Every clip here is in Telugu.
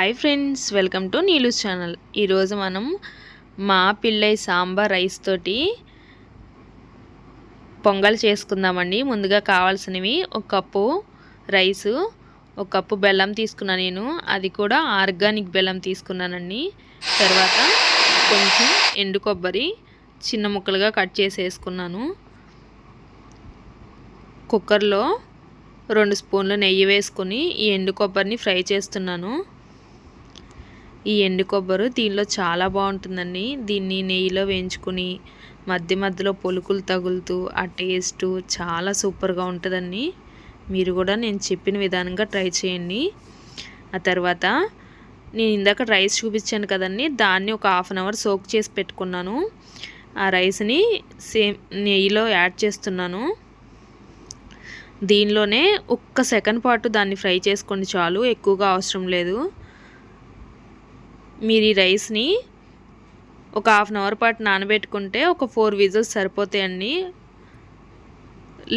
Hi friends welcome to Neelu's channel ఈరోజు మనం మా పిల్లై సాంబార్ రైస్ తోటి పొంగల్ చేసుకుందామండి. ముందుగా కావాల్సినవి ఒక కప్పు రైసు ఒక కప్పు బెల్లం తీసుకున్నాను నేను. అది కూడా ఆర్గానిక్ బెల్లం తీసుకున్నానండి. తర్వాత కొంచెం ఎండు కొబ్బరి చిన్న ముక్కలుగా కట్ చేసి వేసుకున్నాను కుక్కర్లో రెండు స్పూన్లు నెయ్యి వేసుకుని ఈ ఎండు కొబ్బరిని ఫ్రై చేస్తున్నాను. ఈ ఎండు కొబ్బరి దీనిలో చాలా బాగుంటుందండి. దీన్ని నెయ్యిలో వేయించుకుని మధ్య మధ్యలో పొలుకులు తగులుతూ ఆ టేస్ట్ చాలా సూపర్గా ఉంటుందండి. మీరు కూడా నేను చెప్పిన విధానంగా ట్రై చేయండి. ఆ తర్వాత నేను ఇందాక రైస్ చూపించాను కదండి దాన్ని ఒక హాఫ్ అన్ అవర్ సోక్ చేసి పెట్టుకున్నాను. ఆ రైస్ని సేమ్ నెయ్యిలో యాడ్ చేస్తున్నాను. దీనిలోనే ఒక్క సెకండ్ పాటు దాన్ని ఫ్రై చేసుకోండి చాలు ఎక్కువగా అవసరం లేదు. మీరు ఈ రైస్ని ఒక హాఫ్ అన్ అవర్ పాటు నానబెట్టుకుంటే ఒక ఫోర్ విజిల్స్ సరిపోతాయండి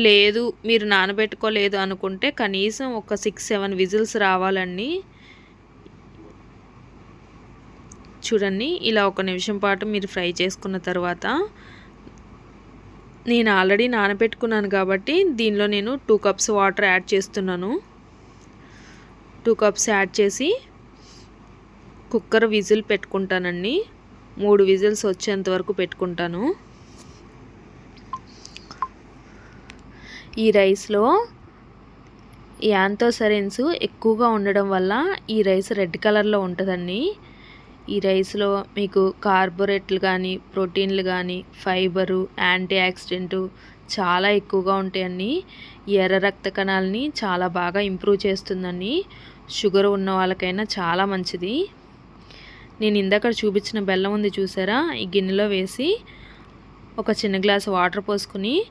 లేదు మీరు నానబెట్టుకోలేదు అనుకుంటే కనీసం ఒక సిక్స్ సెవెన్ విజిల్స్ రావాలండి. చూడండి ఇలా ఒక నిమిషం పాటు మీరు ఫ్రై చేసుకున్న తర్వాత నేను ఆల్రెడీ నానబెట్టుకున్నాను కాబట్టి దీనిలో నేను టూ కప్స్ వాటర్ యాడ్ చేస్తున్నాను. టూ కప్స్ యాడ్ చేసి కుక్కర్ విజిల్ పెట్టుకుంటానండి. మూడు విజిల్స్ వచ్చేంత వరకు పెట్టుకుంటాను. ఈ రైస్లో యాంతోసరెన్స్ ఎక్కువగా ఉండడం వల్ల ఈ రైస్ రెడ్ కలర్లో ఉంటుందండి. ఈ రైస్లో మీకు కార్బోరేట్లు కానీ ప్రోటీన్లు కానీ ఫైబరు యాంటీ ఆక్సిడెంటు చాలా ఎక్కువగా ఉంటాయండి. ఎర్ర రక్త కణాలని చాలా బాగా ఇంప్రూవ్ చేస్తుందండి. షుగర్ ఉన్న వాళ్ళకైనా చాలా మంచిది. నేను ఇందాక చూపించిన బెల్లం ఉంది చూసారా? ఈ గిన్నెలో వేసి ఒక చిన్న గ్లాస్ వాటర్ పోసుకుని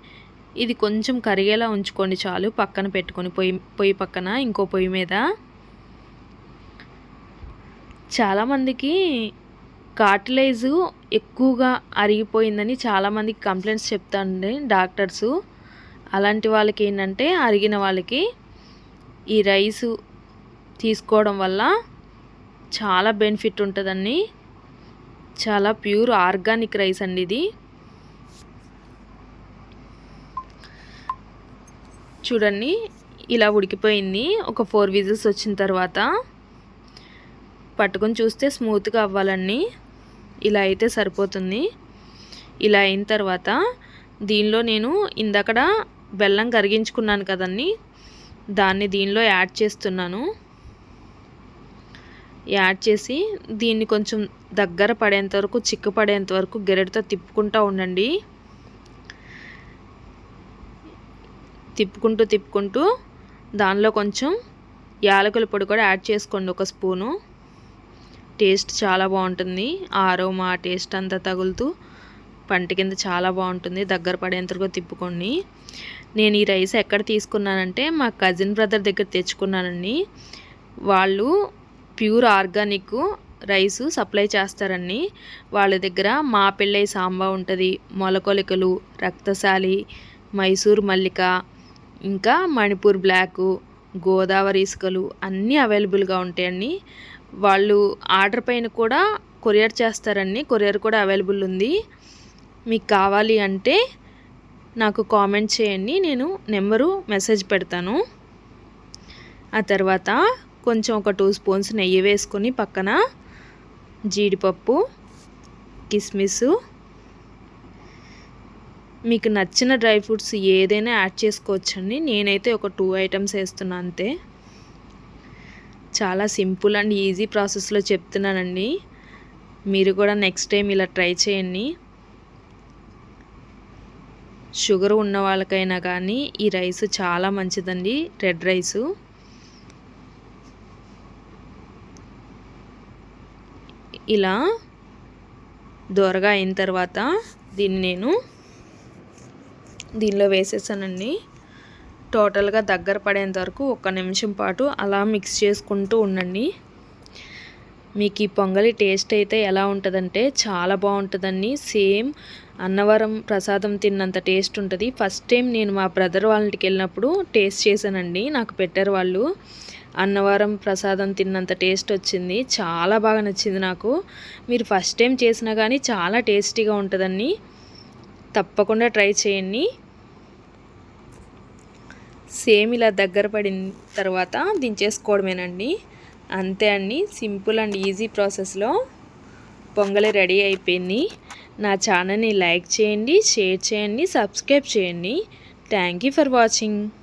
ఇది కొంచెం కరిగేలా ఉంచుకోండి చాలు పక్కన పెట్టుకొని. పొయ్యి పొయ్యి పక్కన ఇంకో పొయ్యి మీద. చాలామందికి కార్టిలైజు ఎక్కువగా అరిగిపోయిందని చాలామందికి కంప్లైంట్స్ చెప్తాండి డాక్టర్సు. అలాంటి వాళ్ళకి ఏంటంటే అరిగిన వాళ్ళకి ఈ రైసు తీసుకోవడం వల్ల చాలా బెనిఫిట్ ఉంటుందండి. చాలా ప్యూర్ ఆర్గానిక్ రైస్ అండి ఇది. చూడండి ఇలా ఉడికిపోయింది. ఒక ఫోర్ విజిల్స్ వచ్చిన తర్వాత పట్టుకొని చూస్తే స్మూత్గా అవ్వాలండి. ఇలా అయితే సరిపోతుంది. ఇలా అయిన తర్వాత దీనిలో నేను ఇందకడ బెల్లం కరిగించుకున్నాను కదండి. దాన్ని దీనిలో యాడ్ చేస్తున్నాను. యాడ్ చేసి దీన్ని కొంచెం దగ్గర పడేంత వరకు చిక్కు పడేంత వరకు గెరటితో తిప్పుకుంటూ ఉండండి. తిప్పుకుంటూ తిప్పుకుంటూ దానిలో కొంచెం యాలకుల పొడి కూడా యాడ్ చేసుకోండి ఒక స్పూను. టేస్ట్ చాలా బాగుంటుంది. ఆరోమా టేస్ట్ అంతా తగులుతూ పంట కింద చాలా బాగుంటుంది. దగ్గర పడేంతగా తిప్పుకోండి. నేను ఈ రైస్ ఎక్కడ తీసుకున్నానంటే మా కజిన్ బ్రదర్ దగ్గర తెచ్చుకున్నానండి. వాళ్ళు ప్యూర్ ఆర్గానిక్ రైస్ సప్లై చేస్తారండి. వాళ్ళ దగ్గర మా పెళ్ళై సాంబా ఉంటుంది మొలకొలికలు రక్తశాలి మైసూర్ మల్లిక ఇంకా మణిపూర్ బ్లాకు గోదావరి ఇసుకలు అన్నీ అవైలబుల్గా ఉంటాయండి. వాళ్ళు ఆర్డర్ పైన కూడా కొరియర్ చేస్తారండి కొరియర్ కూడా అవైలబుల్ ఉంది. మీకు కావాలి అంటే నాకు కామెంట్ చేయండి నేను నెంబరు మెసేజ్ పెడతాను. ఆ తర్వాత కొంచెం ఒక టూ స్పూన్స్ నెయ్యి వేసుకొని పక్కన జీడిపప్పు కిస్మిస్. మీకు నచ్చిన డ్రై ఫ్రూట్స్ ఏదైనా యాడ్ చేసుకోవచ్చండి. నేనైతే ఒక టూ ఐటమ్స్ వేస్తున్నా అంతే. చాలా సింపుల్ అండ్ ఈజీ ప్రాసెస్లో చెప్తున్నానండి. మీరు కూడా నెక్స్ట్ టైం ఇలా ట్రై చేయండి. షుగర్ ఉన్న వాళ్ళకైనా కానీ ఈ రైస్ చాలా మంచిదండి. Red rice. ఇలా దోరగా అయిన తర్వాత దీన్ని నేను దీనిలో వేసేసానండి. టోటల్గా దగ్గర పడేంత వరకు ఒక నిమిషం పాటు అలా మిక్స్ చేసుకుంటూ ఉండండి. మీకు ఈ పొంగలి టేస్ట్ అయితే ఎలా ఉంటుందంటే చాలా బాగుంటుందండి. సేమ్ అన్నవరం ప్రసాదం తిన్నంత టేస్ట్ ఉంటుంది. ఫస్ట్ టైం నేను మా బ్రదర్ వాళ్ళకి వెళ్ళినప్పుడు టేస్ట్ చేశానండి. నాకు పెట్టారు వాళ్ళు. అన్నవరం ప్రసాదం తిన్నంత టేస్ట్ వచ్చింది. చాలా బాగా నచ్చింది నాకు. మీరు ఫస్ట్ టైం చేసినా కానీ చాలా టేస్టీగా ఉంటుందండి తప్పకుండా ట్రై చేయండి. సేమ్ ఇలా దగ్గర పడిన తర్వాత దించేసుకోవడమేనండి. అంతే అండి. సింపుల్ అండ్ ఈజీ ప్రాసెస్లో పొంగలి రెడీ అయిపోయింది. నా ఛానల్ని లైక్ చేయండి షేర్ చేయండి సబ్స్క్రైబ్ చేయండి. Thank you for watching.